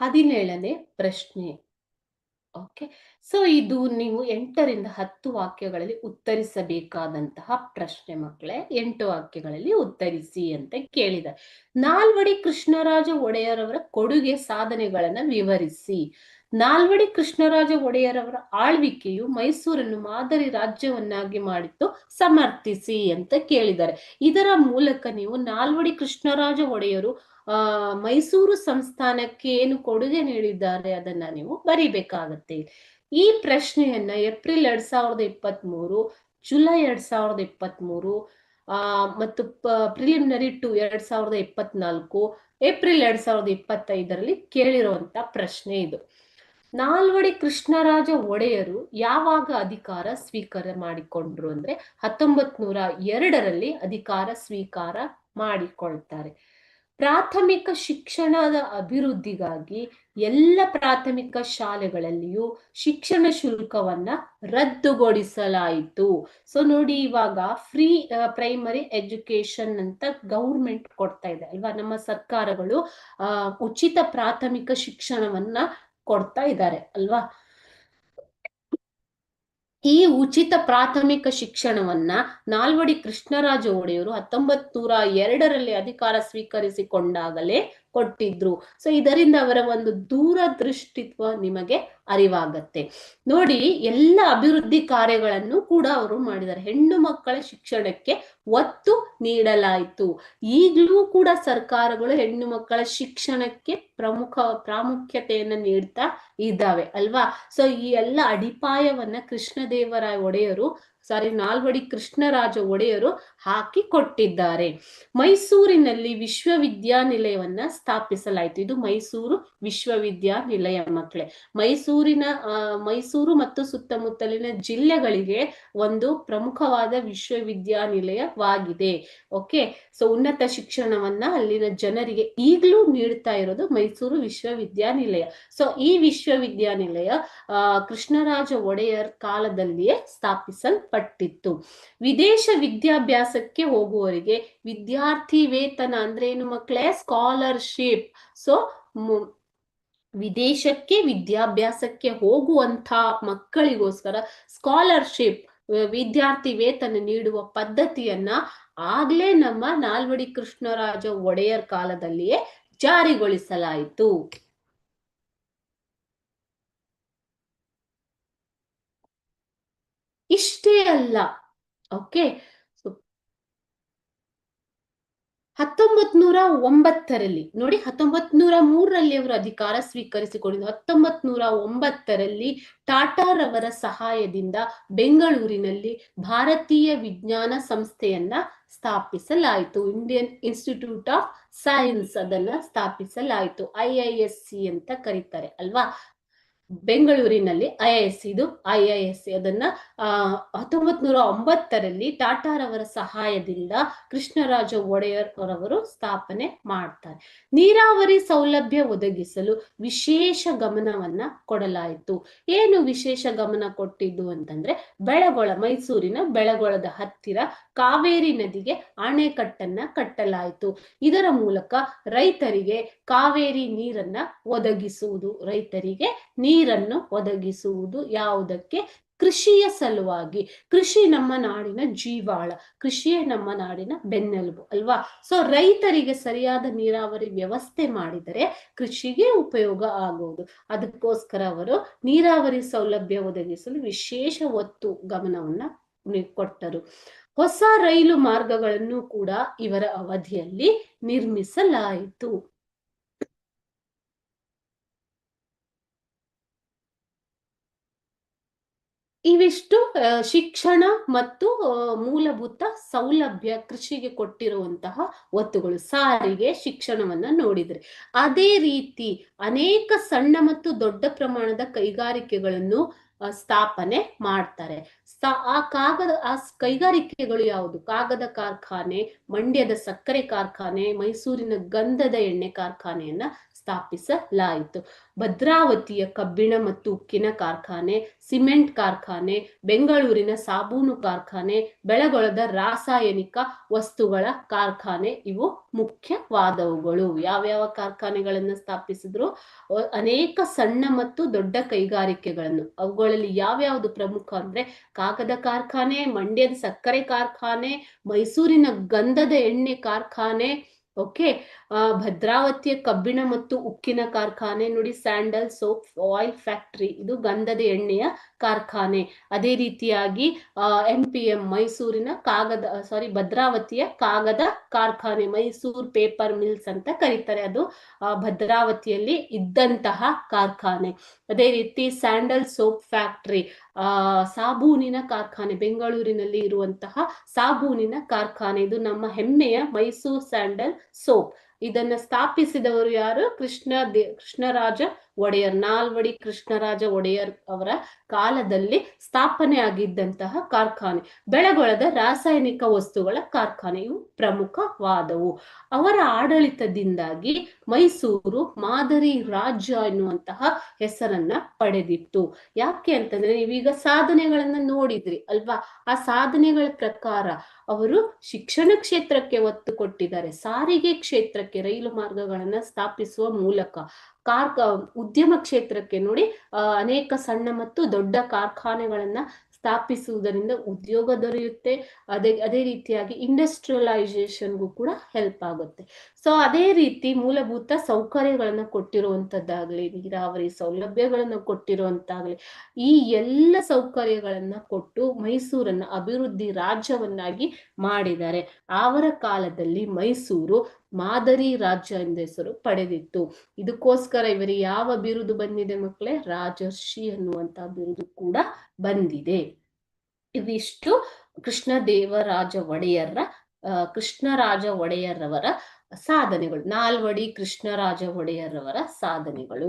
ಹದಿನೇಳನೇ ಪ್ರಶ್ನೆ. Okay so ಇದು ನೀವು ಎಂಟರಿಂದ ಹತ್ತು ವಾಕ್ಯಗಳಲ್ಲಿ ಉತ್ತರಿಸಬೇಕಾದಂತಹ ಪ್ರಶ್ನೆ ಮಕ್ಕಳೇ. ಎಂಟು ವಾಕ್ಯಗಳಲ್ಲಿ ಉತ್ತರಿಸಿ ಅಂತ ಕೇಳಿದ. ನಾಲ್ವಡಿ ಕೃಷ್ಣರಾಜ ಒಡೆಯರವರ ಕೊಡುಗೆ ಸಾಧನೆಗಳನ್ನ ವಿವರಿಸಿ. ನಾಲ್ವಡಿ ಕೃಷ್ಣರಾಜ ಒಡೆಯರವರ ಆಳ್ವಿಕೆಯು ಮೈಸೂರನ್ನು ಮಾದರಿ ರಾಜ್ಯವನ್ನಾಗಿ ಮಾಡಿತ್ತು. ಸಮರ್ಥಿಸಿ ಅಂತ ಕೇಳಿದ್ದಾರೆ. ಇದರ ಮೂಲಕ ನೀವು ನಾಲ್ವಡಿ ಕೃಷ್ಣರಾಜ ಒಡೆಯರು, ಆ, ಮೈಸೂರು ಸಂಸ್ಥಾನಕ್ಕೆ ಏನು ಕೊಡುಗೆ ನೀಡಿದ್ದಾರೆ ಅದನ್ನ ನೀವು ಬರಿಬೇಕಾಗತ್ತೆ. ಈ ಪ್ರಶ್ನೆಯನ್ನ ಏಪ್ರಿಲ್ ಎರಡ್ ಸಾವಿರದ ಇಪ್ಪತ್ತ್ ಮೂರು ಜುಲೈ ಎರಡ್ ಸಾವಿರದ ಇಪ್ಪತ್ತ್ ಮೂರು ಆ, ಮತ್ತು ಪ್ರಿಲಿಮಿನರಿ ಟು ಎರಡ್ ಸಾವಿರದ ಇಪ್ಪತ್ನಾಲ್ಕು, ಏಪ್ರಿಲ್ ಎರಡ್ ಸಾವಿರದ ಇಪ್ಪತ್ತೈದರಲ್ಲಿ ಕೇಳಿರುವಂತ ಪ್ರಶ್ನೆ ಇದು. ನಾಲ್ವಡಿ ಕೃಷ್ಣರಾಜ ಒಡೆಯರು ಯಾವಾಗ ಅಧಿಕಾರ ಸ್ವೀಕಾರ ಮಾಡಿಕೊಂಡ್ರು ಅಂದ್ರೆ ಹತ್ತೊಂಬತ್ ನೂರ ಎರಡರಲ್ಲಿ ಅಧಿಕಾರ ಸ್ವೀಕಾರ ಮಾಡಿಕೊಳ್ತಾರೆ. ಪ್ರಾಥಮಿಕ ಶಿಕ್ಷಣದ ಅಭಿವೃದ್ಧಿಗಾಗಿ ಎಲ್ಲ ಪ್ರಾಥಮಿಕ ಶಾಲೆಗಳಲ್ಲಿಯೂ ಶಿಕ್ಷಣ ಶುಲ್ಕವನ್ನ ರದ್ದುಗೊಳಿಸಲಾಯಿತು. ಸೊ ನೋಡಿ ಇವಾಗ ಫ್ರೀ ಪ್ರೈಮರಿ ಎಜುಕೇಶನ್ ಅಂತ ಗೌರ್ಮೆಂಟ್ ಕೊಡ್ತಾ ಇದೆ. ಅಲ್ವಾ? ನಮ್ಮ ಸರ್ಕಾರಗಳು ಉಚಿತ ಪ್ರಾಥಮಿಕ ಶಿಕ್ಷಣವನ್ನ ಕೊಡ್ತಾ ಇದ್ದಾರೆ, ಅಲ್ವಾ? ಈ ಉಚಿತ ಪ್ರಾಥಮಿಕ ಶಿಕ್ಷಣವನ್ನ ನಾಲ್ವಡಿ ಕೃಷ್ಣರಾಜ ಒಡೆಯರು ಹತ್ತೊಂಬತ್ ನೂರ ಎರಡರಲ್ಲಿ ಅಧಿಕಾರ ಸ್ವೀಕರಿಸಿಕೊಂಡಾಗಲೇ ಕೊಟ್ಟಿದ್ರು. ಸೊ ಇದರಿಂದ ಅವರ ಒಂದು ದೂರದೃಷ್ಟಿತ್ವ ನಿಮಗೆ ಅರಿವಾಗತ್ತೆ. ನೋಡಿ, ಎಲ್ಲ ಅಭಿವೃದ್ಧಿ ಕಾರ್ಯಗಳನ್ನು ಕೂಡ ಅವರು ಮಾಡಿದ್ದಾರೆ. ಹೆಣ್ಣು ಮಕ್ಕಳ ಶಿಕ್ಷಣಕ್ಕೆ ಒತ್ತು ನೀಡಲಾಯಿತು. ಈಗಲೂ ಕೂಡ ಸರ್ಕಾರಗಳು ಹೆಣ್ಣು ಮಕ್ಕಳ ಶಿಕ್ಷಣಕ್ಕೆ ಪ್ರಮುಖ ಪ್ರಾಮುಖ್ಯತೆಯನ್ನ ನೀಡ್ತಾ ಇದ್ದಾವೆ, ಅಲ್ವಾ? ಸೊ ಈ ಎಲ್ಲ ಅಡಿಪಾಯವನ್ನ ಕೃಷ್ಣದೇವರಾಯ ಒಡೆಯರು ಸಾರಿ, ನಾಲ್ವಡಿ ಕೃಷ್ಣರಾಜ ಒಡೆಯರು ಹಾಕಿ ಕೊಟ್ಟಿದ್ದಾರೆ ಮೈಸೂರಿನಲ್ಲಿ ವಿಶ್ವವಿದ್ಯಾನಿಲಯವನ್ನ ಸ್ಥಾಪಿಸಲಾಯಿತು. ಇದು ಮೈಸೂರು ವಿಶ್ವವಿದ್ಯಾನಿಲಯ ಮಕ್ಕಳೇ. ಮೈಸೂರಿನ ಮೈಸೂರು ಮತ್ತು ಸುತ್ತಮುತ್ತಲಿನ ಜಿಲ್ಲೆಗಳಿಗೆ ಒಂದು ಪ್ರಮುಖವಾದ ವಿಶ್ವವಿದ್ಯಾನಿಲಯವಾಗಿದೆ. ಓಕೆ? ಸೊ, ಉನ್ನತ ಶಿಕ್ಷಣವನ್ನ ಅಲ್ಲಿನ ಜನರಿಗೆ ಈಗಲೂ ನೀಡ್ತಾ ಇರೋದು ಮೈಸೂರು ವಿಶ್ವವಿದ್ಯಾನಿಲಯ. ಸೊ, ಈ ವಿಶ್ವವಿದ್ಯಾನಿಲಯ ಕೃಷ್ಣರಾಜ ಒಡೆಯರ್ ಕಾಲದಲ್ಲಿಯೇ ಸ್ಥಾಪಿಸಲ್ಪಟ್ಟಿತ್ತು ವಿದೇಶ ವಿದ್ಯಾಭ್ಯಾಸಕ್ಕೆ ಹೋಗುವವರಿಗೆ ವಿದ್ಯಾರ್ಥಿ ವೇತನ ಅಂದ್ರೆ ಏನು ಮಕ್ಕಳೇ ಸ್ಕಾಲರ್ಶಿಪ್ ಸೊ ವಿದೇಶಕ್ಕೆ ವಿದ್ಯಾಭ್ಯಾಸಕ್ಕೆ ಹೋಗುವಂತ ಮಕ್ಕಳಿಗೋಸ್ಕರ ಸ್ಕಾಲರ್ಶಿಪ್ ವಿದ್ಯಾರ್ಥಿ ವೇತನ ನೀಡುವ ಪದ್ಧತಿಯನ್ನ ಆಗ್ಲೇ ನಮ್ಮ ನಾಲ್ವಡಿ ಕೃಷ್ಣರಾಜ ಒಡೆಯರ್ ಕಾಲದಲ್ಲಿಯೇ ಜಾರಿಗೊಳಿಸಲಾಯಿತು. ಇಷ್ಟೇ ಅಲ್ಲ. ಓಕೆ ಹತ್ತೊಂಬತ್ ನೂರ ಒಂಬತ್ತರಲ್ಲಿ, ನೋಡಿ ಹತ್ತೊಂಬತ್ ನೂರ ಮೂರರಲ್ಲಿ ಅವರು ಅಧಿಕಾರ ಸ್ವೀಕರಿಸಿಕೊಂಡಿದ್ದು ಹತ್ತೊಂಬತ್ ನೂರ ಒಂಬತ್ತರಲ್ಲಿ ಟಾಟಾರವರ ಸಹಾಯದಿಂದ ಬೆಂಗಳೂರಿನಲ್ಲಿ ಭಾರತೀಯ ವಿಜ್ಞಾನ ಸಂಸ್ಥೆಯನ್ನ ಸ್ಥಾಪಿಸಲಾಯಿತು. ಇಂಡಿಯನ್ ಇನ್ಸ್ಟಿಟ್ಯೂಟ್ ಆಫ್ ಸೈನ್ಸ್ ಅದನ್ನ ಸ್ಥಾಪಿಸಲಾಯಿತು. ಐ ಸಿ ಅಂತ ಕರೀತಾರೆ, ಅಲ್ವಾ? ಬೆಂಗಳೂರಿನಲ್ಲಿ ಐ ಎಸ್, ಇದು ಐ ಐ ಎಸ್ ಅದನ್ನ ಹತ್ತೊಂಬತ್ ನೂರ ಒಂಬತ್ತರಲ್ಲಿ ಟಾಟಾರವರ ಸಹಾಯದಿಂದ ಕೃಷ್ಣರಾಜ ಒಡೆಯರ್ ಅವರವರು ಸ್ಥಾಪನೆ ಮಾಡ್ತಾರೆ. ನೀರಾವರಿ ಸೌಲಭ್ಯ ಒದಗಿಸಲು ವಿಶೇಷ ಗಮನವನ್ನ ಕೊಡಲಾಯಿತು. ಏನು ವಿಶೇಷ ಗಮನ ಕೊಟ್ಟಿದ್ದು ಅಂತಂದ್ರೆ, ಬೆಳಗೊಳ, ಮೈಸೂರಿನ ಬೆಳಗೊಳದ ಹತ್ತಿರ ಕಾವೇರಿ ನದಿಗೆ ಅಣೆಕಟ್ಟನ್ನ ಕಟ್ಟಲಾಯಿತು. ಇದರ ಮೂಲಕ ರೈತರಿಗೆ ಕಾವೇರಿ ನೀರನ್ನ ಒದಗಿಸುವುದು, ರೈತರಿಗೆ ನೀರನ್ನು ಒದಗಿಸುವುದು ಯಾವುದಕ್ಕೆ? ಕೃಷಿಯ ಸಲುವಾಗಿ. ಕೃಷಿ ನಮ್ಮ ನಾಡಿನ ಜೀವಾಳ, ಕೃಷಿಯೇ ನಮ್ಮ ನಾಡಿನ ಬೆನ್ನೆಲುಬು ಅಲ್ವಾ? ಸೊ ರೈತರಿಗೆ ಸರಿಯಾದ ನೀರಾವರಿ ವ್ಯವಸ್ಥೆ ಮಾಡಿದರೆ ಕೃಷಿಗೆ ಉಪಯೋಗ ಆಗುವುದು ಅದಕ್ಕೋಸ್ಕರ ಅವರು ನೀರಾವರಿ ಸೌಲಭ್ಯ ಒದಗಿಸಲು ವಿಶೇಷ ಒತ್ತು ಗಮನವನ್ನ ಕೊಟ್ಟರು. ಹೊಸ ರೈಲು ಮಾರ್ಗಗಳನ್ನು ಕೂಡ ಇವರ ಅವಧಿಯಲ್ಲಿ ನಿರ್ಮಿಸಲಾಯಿತು. ಇವಿಷ್ಟು ಶಿಕ್ಷಣ ಮತ್ತು ಮೂಲಭೂತ ಸೌಲಭ್ಯ ಕೃಷಿಗೆ ಕೊಟ್ಟಿರುವಂತಹ ಒತ್ತುಗಳು, ಸಾರಿಗೆ, ಶಿಕ್ಷಣವನ್ನ ನೋಡಿದ್ರೆ. ಅದೇ ರೀತಿ ಅನೇಕ ಸಣ್ಣ ಮತ್ತು ದೊಡ್ಡ ಪ್ರಮಾಣದ ಕೈಗಾರಿಕೆಗಳನ್ನು ಸ್ಥಾಪನೆ ಮಾಡ್ತಾರೆ. ಆ ಕಾಗದ, ಆ ಕೈಗಾರಿಕೆಗಳು ಯಾವುದು? ಕಾಗದ ಕಾರ್ಖಾನೆ, ಮಂಡ್ಯದ ಸಕ್ಕರೆ ಕಾರ್ಖಾನೆ, ಮೈಸೂರಿನ ಗಂಧದ ಎಣ್ಣೆ ಕಾರ್ಖಾನೆಯನ್ನ ಸ್ಥಾಪಿಸಲಾಯಿತು. ಭದ್ರಾವತಿಯ ಕಬ್ಬಿಣ ಮತ್ತು ಉಕ್ಕಿನ ಕಾರ್ಖಾನೆ, ಸಿಮೆಂಟ್ ಕಾರ್ಖಾನೆ, ಬೆಂಗಳೂರಿನ ಸಾಬೂನು ಕಾರ್ಖಾನೆ, ಬೆಳಗೊಳದ ರಾಸಾಯನಿಕ ವಸ್ತುಗಳ ಕಾರ್ಖಾನೆ ಇವು ಮುಖ್ಯವಾದವುಗಳು. ಯಾವ್ಯಾವ ಕಾರ್ಖಾನೆಗಳನ್ನ ಸ್ಥಾಪಿಸಿದ್ರು? ಅನೇಕ ಸಣ್ಣ ಮತ್ತು ದೊಡ್ಡ ಕೈಗಾರಿಕೆಗಳನ್ನು. ಅವುಗಳಲ್ಲಿ ಯಾವ್ಯಾವುದು ಪ್ರಮುಖ ಅಂದ್ರೆ ಕಾಗದ ಕಾರ್ಖಾನೆ, ಮಂಡ್ಯದ ಸಕ್ಕರೆ ಕಾರ್ಖಾನೆ, ಮೈಸೂರಿನ ಗಂಧದ ಎಣ್ಣೆ ಕಾರ್ಖಾನೆ ಓಕೆ ಭದ್ರಾವತಿಯ ಕಬ್ಬಿಣ ಮತ್ತು ಉಕ್ಕಿನ ಕಾರ್ಖಾನೆ ನೋಡಿ ಸ್ಯಾಂಡಲ್ ಸೋಪ್ ಆಯಿಲ್ ಫ್ಯಾಕ್ಟರಿ ಇದು ಗಂಧದ ಎಣ್ಣೆಯ ಕಾರ್ಖಾನೆ. ಅದೇ ರೀತಿಯಾಗಿ ಎಂ ಪಿ ಎಂ ಮೈಸೂರಿನ ಕಾಗದ ಸಾರಿ ಭದ್ರಾವತಿಯ ಕಾಗದ ಕಾರ್ಖಾನೆ, ಮೈಸೂರು ಪೇಪರ್ ಮಿಲ್ಸ್ ಅಂತ ಕರೀತಾರೆ. ಅದು ಭದ್ರಾವತಿಯಲ್ಲಿ ಇದ್ದಂತಹ ಕಾರ್ಖಾನೆ. ಅದೇ ರೀತಿ ಸ್ಯಾಂಡಲ್ ಸೋಪ್ ಫ್ಯಾಕ್ಟರಿ ಆ, ಸಾಬೂನಿನ ಕಾರ್ಖಾನೆ, ಬೆಂಗಳೂರಿನಲ್ಲಿ ಇರುವಂತಹ ಸಾಬೂನಿನ ಕಾರ್ಖಾನೆ. ಇದು ನಮ್ಮ ಹೆಮ್ಮೆಯ ಮೈಸೂರು ಸ್ಯಾಂಡಲ್ ಸೋಪ್ ಇದನ್ನ ಸ್ಥಾಪಿಸಿದವರು ಯಾರು? ಕೃಷ್ಣ ದೇ, ಕೃಷ್ಣರಾಜ ಒಡೆಯರ್. ನಾಲ್ವಡಿ ಕೃಷ್ಣರಾಜ ಒಡೆಯರ್ ಅವರ ಕಾಲದಲ್ಲಿ ಸ್ಥಾಪನೆ ಆಗಿದ್ದಂತಹ ಕಾರ್ಖಾನೆ. ಬೆಳಗೊಳದ ರಾಸಾಯನಿಕ ವಸ್ತುಗಳ ಕಾರ್ಖಾನೆಯು ಪ್ರಮುಖವಾದವು. ಅವರ ಆಡಳಿತದಿಂದಾಗಿ ಮೈಸೂರು ಮಾದರಿ ರಾಜ್ಯ ಎನ್ನುವಂತಹ ಹೆಸರನ್ನ ಪಡೆದಿತ್ತು. ಯಾಕೆ ಅಂತಂದ್ರೆ ನೀವೀಗ ಸಾಧನೆಗಳನ್ನ ನೋಡಿದ್ರಿ ಅಲ್ವಾ? ಆ ಸಾಧನೆಗಳ ಪ್ರಕಾರ ಅವರು ಶಿಕ್ಷಣ ಕ್ಷೇತ್ರಕ್ಕೆ ಒತ್ತು ಕೊಟ್ಟಿದ್ದಾರೆ. ಸಾರಿಗೆ ಕ್ಷೇತ್ರಕ್ಕೆ ರೈಲು ಮಾರ್ಗಗಳನ್ನ ಸ್ಥಾಪಿಸುವ ಮೂಲಕ. ಕಾರ್ಖ ಉದ್ಯಮ ಕ್ಷೇತ್ರಕ್ಕೆ ನೋಡಿ ಅನೇಕ ಸಣ್ಣ ಮತ್ತು ದೊಡ್ಡ ಕಾರ್ಖಾನೆಗಳನ್ನ ಸ್ಥಾಪಿಸುವುದರಿಂದ ಉದ್ಯೋಗ ದೊರೆಯುತ್ತೆ. ಅದೇ ಅದೇ ರೀತಿಯಾಗಿ ಇಂಡಸ್ಟ್ರಿಯಲೈಸೇಷನ್ಗೂ ಕೂಡ ಹೆಲ್ಪ್ ಆಗುತ್ತೆ. ಸೊ ಅದೇ ರೀತಿ ಮೂಲಭೂತ ಸೌಕರ್ಯಗಳನ್ನು ಕೊಟ್ಟಿರುವಂತದ್ದಾಗ್ಲಿ, ನೀರಾವರಿ ಸೌಲಭ್ಯಗಳನ್ನು ಕೊಟ್ಟಿರುವಂತಾಗ್ಲಿ, ಈ ಎಲ್ಲ ಸೌಕರ್ಯಗಳನ್ನ ಕೊಟ್ಟು ಮೈಸೂರನ್ನ ಅಭಿವೃದ್ಧಿ ರಾಜ್ಯವನ್ನಾಗಿ ಮಾಡಿದ್ದಾರೆ. ಅವರ ಕಾಲದಲ್ಲಿ ಮೈಸೂರು ಮಾದರಿ ರಾಜ್ಯ ಎಂದ ಹೆಸರು ಪಡೆದಿತ್ತು. ಇದಕ್ಕೋಸ್ಕರ ಇವರಿಗೆ ಯಾವ ಬಿರುದು ಬಂದಿದೆ ಮಕ್ಕಳೇ? ರಾಜರ್ಷಿ ಅನ್ನುವಂತ ಬಿರುದು ಕೂಡ ಬಂದಿದೆ. ಇವಿಷ್ಟು ಕೃಷ್ಣದೇವರಾಜ ಒಡೆಯರ ಕೃಷ್ಣರಾಜ ಒಡೆಯರವರ ಸಾಧನೆಗಳು. ನಾಲ್ವಡಿ ಕೃಷ್ಣರಾಜ ಒಡೆಯರವರ ಸಾಧನೆಗಳು.